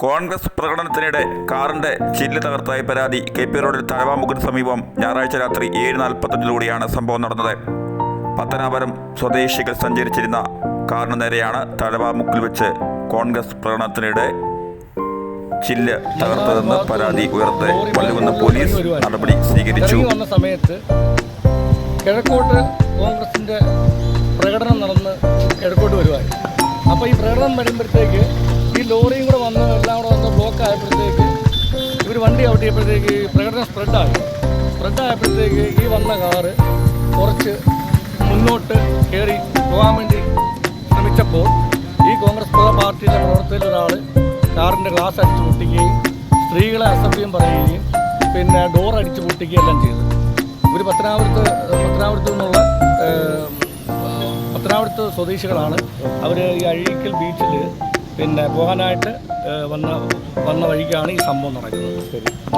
കോൺഗ്രസ് പ്രകടനത്തിനിടെ കാറിന്റെ ചില്ല് തകർത്തായി പരാതി K P റോഡിൽ തലവാമുക്കിന് സമീപം ഞായറാഴ്ച രാത്രി ഏഴ് നാൽപ്പത്തഞ്ചിലൂടെയാണ് സംഭവം നടന്നത്. പത്തനാപുരം സ്വദേശികൾ സഞ്ചരിച്ചിരുന്ന കാറിന് നേരെയാണ് തലവാമുക്കിൽ വെച്ച് കോൺഗ്രസ് പ്രകടനത്തിനിടെ ചില്ല് തകർത്തതെന്ന് പരാതി ഉയർത്ത് പള്ളികുന്ന് പോലീസ് നടപടി സ്വീകരിച്ചു. കിഴക്കോട്ട് കോൺഗ്രസിന്റെ പ്രകടനം നടന്ന് കിഴക്കോട്ട് വരുവായി അപ്പോൾ ഈ പ്രകടനം വരുമ്പോഴത്തേക്ക് ഈ ലോറിയും വണ്ടി ഔട്ടിയപ്പോഴത്തേക്ക് ഈ പ്രകടനം സ്പ്രെഡായി സ്പ്രെഡായപ്പോഴത്തേക്ക് ഈ വന്ന കാറ് കുറച്ച് മുന്നോട്ട് കയറി പോകാൻ വേണ്ടി ശ്രമിച്ചപ്പോൾ ഈ കോൺഗ്രസ് പാർട്ടിയിലെ പ്രവർത്തകരിൽ ഒരാൾ കാറിന്റെ ഗ്ലാസ് അടിച്ചു പൊട്ടിക്കുകയും സ്ത്രീകളെ അസഭ്യം പറയുകയും പിന്നെ ഡോർ അടിച്ചു പൊട്ടിക്കുകയും എല്ലാം ചെയ്തു. ഒരു പത്തനാപുരത്ത് പത്തനാപുരത്ത് നിന്നുള്ള പത്തനാപുരത്ത് സ്വദേശികളാണ്. അവർ ഈ അഴീക്കൽ ബീച്ചിൽ പിന്നെ പോകാനായിട്ട് വന്ന വന്ന വഴിക്കാണ് ഈ സംഭവം നടക്കുന്നത്.